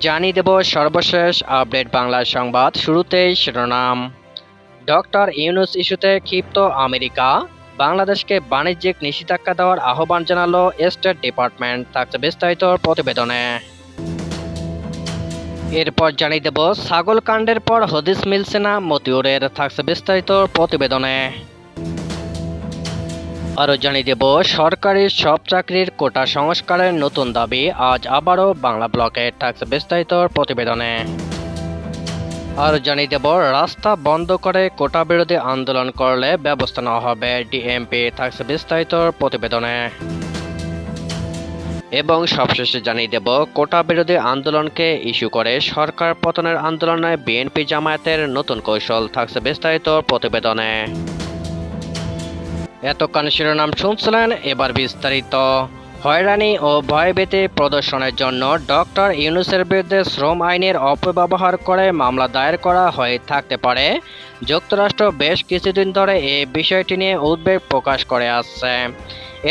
জানিয়ে দেব সর্বশেষ আপডেট বাংলা সংবাদ শুরুতেই শিরোনাম। ডক্টর ইউনুস ইস্যুতে ক্ষিপ্ত আমেরিকা। বাংলাদেশকে বাণিজ্যিক নিষেধাজ্ঞা দেওয়ার আহ্বান জানালো স্টেট ডিপার্টমেন্ট। থাকছে বিস্তারিত প্রতিবেদনে। এরপর জানিয়ে দেব ছাগল কাণ্ডের পর হদিস মিলছে না মতিউরের। থাকছে বিস্তারিত প্রতিবেদনে। আরও জানিয়ে দেব সরকারি সব চাকরির কোটা সংস্কারের নতুন দাবি আজ আবারও বাংলা ব্লকে থাকছে বিস্তারিত প্রতিবেদনে। আর জানিয়ে দেব, রাস্তা বন্ধ করে কোটা বিরোধী আন্দোলন করলে ব্যবস্থা নেওয়া হবে ডিএমপি থাকছে বিস্তারিত প্রতিবেদনে। এবং সবশেষে জানিয়ে দেব, কোটা বিরোধী আন্দোলনকে ইস্যু করে সরকার পতনের আন্দোলনে বিএনপি জামায়াতের নতুন কৌশল থাকছে বিস্তারিত প্রতিবেদনে। এতক্ষণ শিরোনাম শুনছিলেন এবার বিস্তারিত। হয়রানি ও ভয়ভীতি প্রদর্শনের জন্য ডক্টর ইউনুসের বিরুদ্ধে শ্রম আইনের অপব্যবহার করে মামলা দায়ের করা হয়ে থাকতে পারে। যুক্তরাষ্ট্র বেশ কিছুদিন ধরে এই বিষয়টি নিয়ে উদ্বেগ প্রকাশ করে আসছে।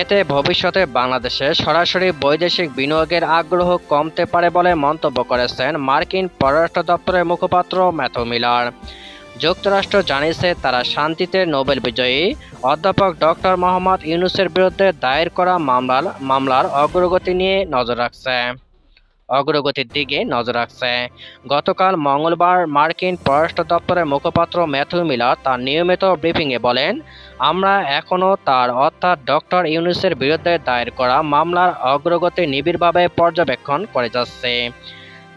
এতে ভবিষ্যতে বাংলাদেশে সরাসরি বৈদেশিক বিনিয়োগের আগ্রহ কমতে পারে বলে মন্তব্য করেছেন মার্কিন পররাষ্ট্র দপ্তরের মুখপাত্র ম্যাথু মিলার। যুক্তরাষ্ট্র জানিয়েছে তারা শান্তিতে নোবেল বিজয়ী অধ্যাপক ডক্টর মোহাম্মদ ইউনুসের বিরুদ্ধে দায়ের করা মামলার মামলার অগ্রগতি নিয়ে নজর রাখছে। অগ্রগতির দিকে নজর রাখছে। গতকাল মঙ্গলবার মার্কিন পররাষ্ট্র দপ্তরের মুখপাত্র ম্যাথু মিলার তার নিয়মিত ব্রিফিংয়ে বলেন, আমরা এখনও তার অর্থাৎ ডক্টর ইউনুসের বিরুদ্ধে দায়ের করা মামলার অগ্রগতি নিবিড়ভাবে পর্যবেক্ষণ করে যাচ্ছে।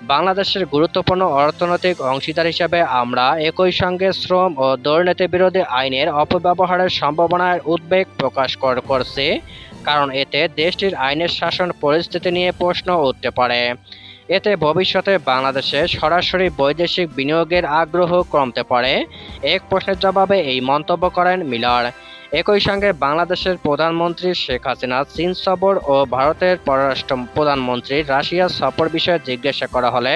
বাংলাদেশের গুরুত্বপূর্ণ অর্থনৈতিক অংশীদার হিসেবে আমরা একই সঙ্গে শ্রম ও দুর্নীতি বিরোধী আইনের অপব্যবহারের সম্ভাবনার উদ্বেগ প্রকাশ কর- করছি, কারণ এতে দেশটির আইনের শাসন পরিস্থিতি নিয়ে প্রশ্ন উঠতে পারে। এতে ভবিষ্যতে বাংলাদেশে সরাসরি বৈদেশিক বিনিয়োগের আগ্রহ কমতে পারে। এক প্রশ্নের জবাবে এই মন্তব্য করেন মিলার। একই সঙ্গে বাংলাদেশের প্রধানমন্ত্রী শেখ হাসিনা চীন সফর ও ভারতের পররাষ্ট্র প্রধানমন্ত্রী রাশিয়া সফর বিষয়ে জিজ্ঞাসা করা হলে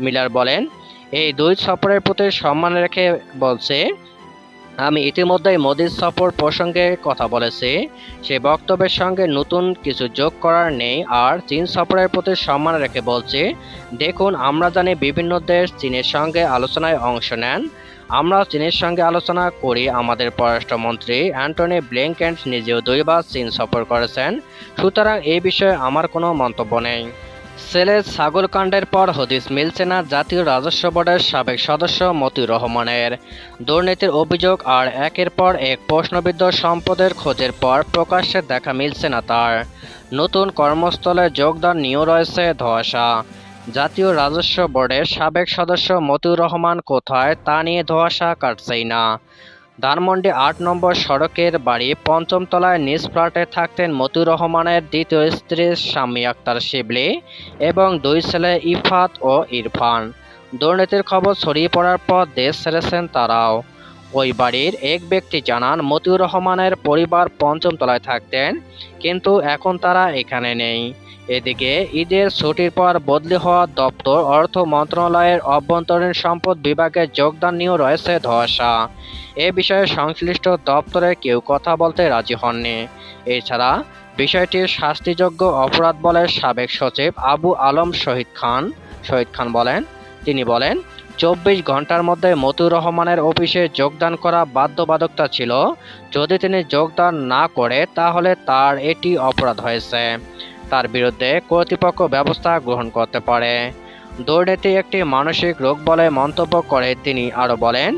মিলার বলেন, এই দুই সফরের প্রতি সম্মান রেখে বলছে, আমি ইতিমধ্যেই মোদির সফর প্রসঙ্গে কথা বলেছি। সে বক্তব্যের সঙ্গে নতুন কিছু যোগ করার নেই। আর চীন সফরের প্রতি সম্মান রেখে বলছি, দেখুন, আমরা জানি বিভিন্ন দেশ চীনের সঙ্গে আলোচনায় অংশ নেন। আমরা চীনের সঙ্গে আলোচনা করি আমাদের পররাষ্ট্রমন্ত্রী অ্যান্টনি ব্লিংকেন্ট নিজেও দুইবার চীন সফর করেছেন। সুতরাং এই বিষয়ে আমার কোনো মন্তব্য নেই। সেলের ছাগল কাণ্ডের পর হদিস মিলছে না জাতীয় রাজস্ব বোর্ডের সাবেক সদস্য মতিউর রহমানের। দুর্নীতির অভিযোগ আর একের পর এক প্রশ্নবিদ্ধ সম্পদের খোঁজের পর প্রকাশ্যে দেখা মিলছে না তার। নতুন কর্মস্থলে যোগদান নিয়েও রয়েছে ধোঁয়াশা। জাতীয় রাজস্ব বোর্ডের সাবেক সদস্য মতিউর রহমান কোথায় তা নিয়ে ধোঁয়াশা কাটছেই না। ধানমন্ডি আট নম্বর সড়কের বাড়ি পঞ্চম তলায় নিজ ফ্ল্যাটে থাকতেন মতিউর রহমানের দ্বিতীয় স্ত্রী শাম্মী আক্তার শিবলি এবং দুই ছেলে ইফাত ও ইরফান। দুর্নীতির খবর ছড়িয়ে পড়ার পর দেশ ছেড়েছেন তারাও। ওই বাড়ির এক ব্যক্তি জানান, মতিউর রহমানের পরিবার পঞ্চম তলায় থাকতেন, কিন্তু এখন তারা এখানে নেই। এদিকে ঈদের ছুটির পর বদলি হওয়া দপ্তর, অর্থ মন্ত্রণালয়ের অভ্যন্তরীণ সম্পদ বিভাগে যোগদান নিয়েও রয়েছে ধোঁয়াশা। এ বিষয়ে সংশ্লিষ্ট দপ্তরে কেউ কথা বলতে রাজি হননি। এছাড়া বিষয়টি শাস্তিযোগ্য অপরাধ বলে সাবেক সচিব আবু আলম শহীদ খান শহীদ খান বলেন, তিনি বলেন, চব্বিশ ঘণ্টার মধ্যে মতুর রহমানের অফিসে যোগদান করা বাধ্যবাধকতা ছিল। যদি তিনি যোগদান না করে, তাহলে তার এটি অপরাধ হয়েছে। তার বিরুদ্ধে কর্তৃপক্ষ ব্যবস্থা গ্রহণ করতে পারে। দুর্নীতি একটি মানসিক রোগ বলে মন্তব্য করে তিনি আরও বলেন,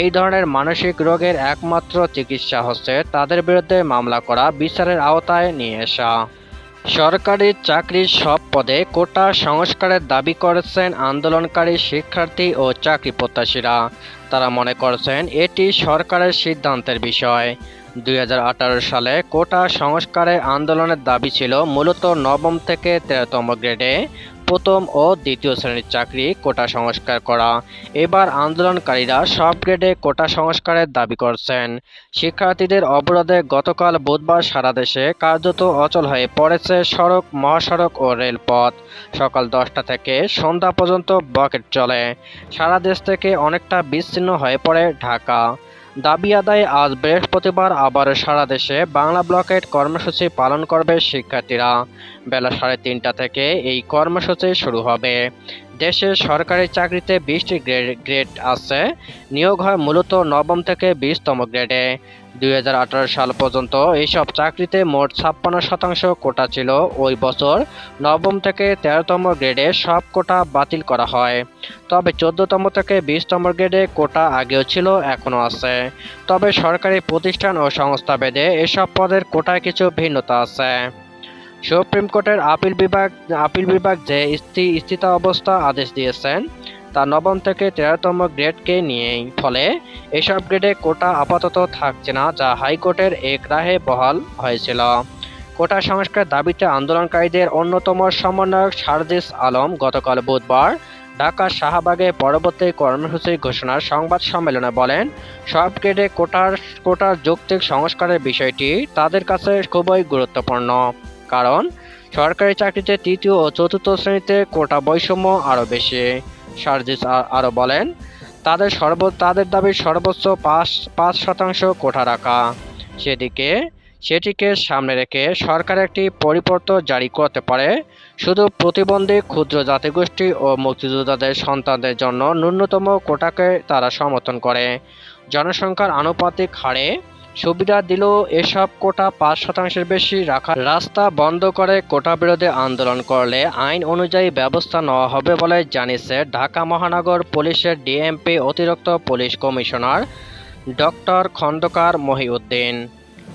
এই ধরনের মানসিক রোগের একমাত্র চিকিৎসা হচ্ছে তাদের বিরুদ্ধে মামলা করা, বিচারের আওতায় নিয়ে আসা। সরকারি চাকরির সব পদে কোটা সংস্কারের দাবি করেছেন আন্দোলনকারী শিক্ষার্থী ও চাকরি প্রত্যাশীরা। তারা মনে করছেন, এটি সরকারের সিদ্ধান্তের বিষয়। দুই হাজার আঠারো সালে কোটা সংস্কারের আন্দোলনের দাবি ছিল মূলত নবম থেকে তেরোতম গ্রেডে প্রথম ও দ্বিতীয় শ্রেণির চাকরি কোটা সংস্কার করা। এবার আন্দোলনকারীরা সব গ্রেডে কোটা সংস্কারের দাবি করছেন। শিক্ষার্থীদের অবরোধে গতকাল বুধবার সারা দেশে কার্যত অচল হয়ে পড়েছে সড়ক, মহাসড়ক ও রেলপথ। সকাল দশটা থেকে সন্ধ্যা পর্যন্ত বকেট চলে। সারা দেশ থেকে অনেকটা বিচ্ছিন্ন হয়ে পড়ে ঢাকা। দাবি আদায়ে আজ বৃহস্পতিবার আবার সারা দেশে বাংলা ব্লকেট কর্মসূচি পালন করবে শিক্ষার্থীরা। বেলা সাড়ে তিনটা থেকে এই কর্মসূচি শুরু হবে। দেশে সরকারি চাকরিতে বিশটি গ্রেড গ্রেড আছে। নিয়োগ হয় মূলত নবম থেকে বিশতম গ্রেডে। দুই হাজার আঠেরো সাল পর্যন্ত এইসব চাকরিতে মোট ছাপ্পান্ন শতাংশ কোটা ছিল। ওই বছর নবম থেকে তেরোতম গ্রেডে সব কোটা বাতিল করা হয়। তবে চোদ্দতম থেকে বিশতম গ্রেডে কোটা আগেও ছিল, এখনও আছে। তবে সরকারি প্রতিষ্ঠান ও সংস্থা ভেদে এসব পদের কোটায় কিছু ভিন্নতা আছে। সুপ্রিম কোর্টের আপিল বিভাগ আপিল বিভাগ যে স্থি, স্থিতাবস্থা আদেশ দিয়েছেন তা নবম থেকে তেরোতম গ্রেডকে নিয়েই। ফলে এসব গ্রেডে কোটা আপাতত থাকছে না, যা হাইকোর্টের এক রাহে বহাল হয়েছিল। কোটা সংস্কার দাবিতে আন্দোলনকারীদের অন্যতম সমন্বয়ক সারজিস আলম গতকাল বুধবার ঢাকার শাহবাগে পরবর্তী কর্মসূচি ঘোষণার সংবাদ সম্মেলনে বলেন, সব গ্রেডে কোটার কোটার যৌক্তিক সংস্কারের বিষয়টি তাদের কাছে খুবই গুরুত্বপূর্ণ। কারণ, সরকারি চাকরিতে তৃতীয় ও চতুর্থ শ্রেণীতে কোটা বৈষম্য আরও বেশি। সার্জিস আরও বলেন, তাদের সর্ব তাদের দাবির সর্বোচ্চ পাঁচ পাঁচ শতাংশ কোটা রাখা। সেদিকে সেটিকে সামনে রেখে সরকার একটি পরিপত্র জারি করতে পারে। শুধু প্রতিবন্ধী ক্ষুদ্র জাতিগোষ্ঠী ও মুক্তিযোদ্ধাদের সন্তানদের জন্য ন্যূনতম কোটাকে তারা সমর্থন করে। জনসংখ্যার আনুপাতিক হারে সুবিধা দিল এসব কোটা পাঁচ শতাংশের বেশি রাখা রাস্তা বন্ধ করে কোটা বিরোধী আন্দোলন করলে আইন অনুযায়ী ব্যবস্থা নেওয়া হবে বলে জানিয়েছে ঢাকা মহানগর পুলিশের ডিএমপি অতিরিক্ত police commissioner doctor Khandakar Mohiuddin.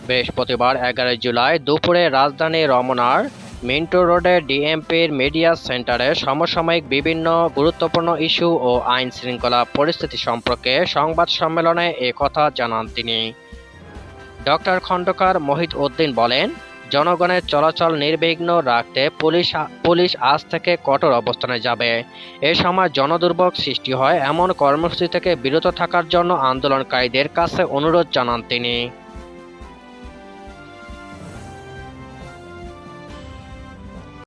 বৃহস্পতিবার এগারোই জুলাই দুপুরে রাজধানী রমনার মিন্টো রোডে ডিএমপির মিডিয়া সেন্টারে সমসাময়িক বিভিন্ন গুরুত্বপূর্ণ ইস্যু ও আইন শৃঙ্খলা পরিস্থিতি সম্পর্কে সংবাদ সম্মেলনে কথা জানান তিনি। ডক্টর খন্দকার মোহিত উদ্দিন বলেন, জনগণের চলাচল নির্বিঘ্ন রাখতে পুলিশ পুলিশ আজ থেকে কঠোর অবস্থানে যাবে। এ সময় জনদুর্ভোগ সৃষ্টি হয় এমন কর্মসূচি থেকে বিরত থাকার জন্য আন্দোলনকারীদের কাছে অনুরোধ জানান তিনি।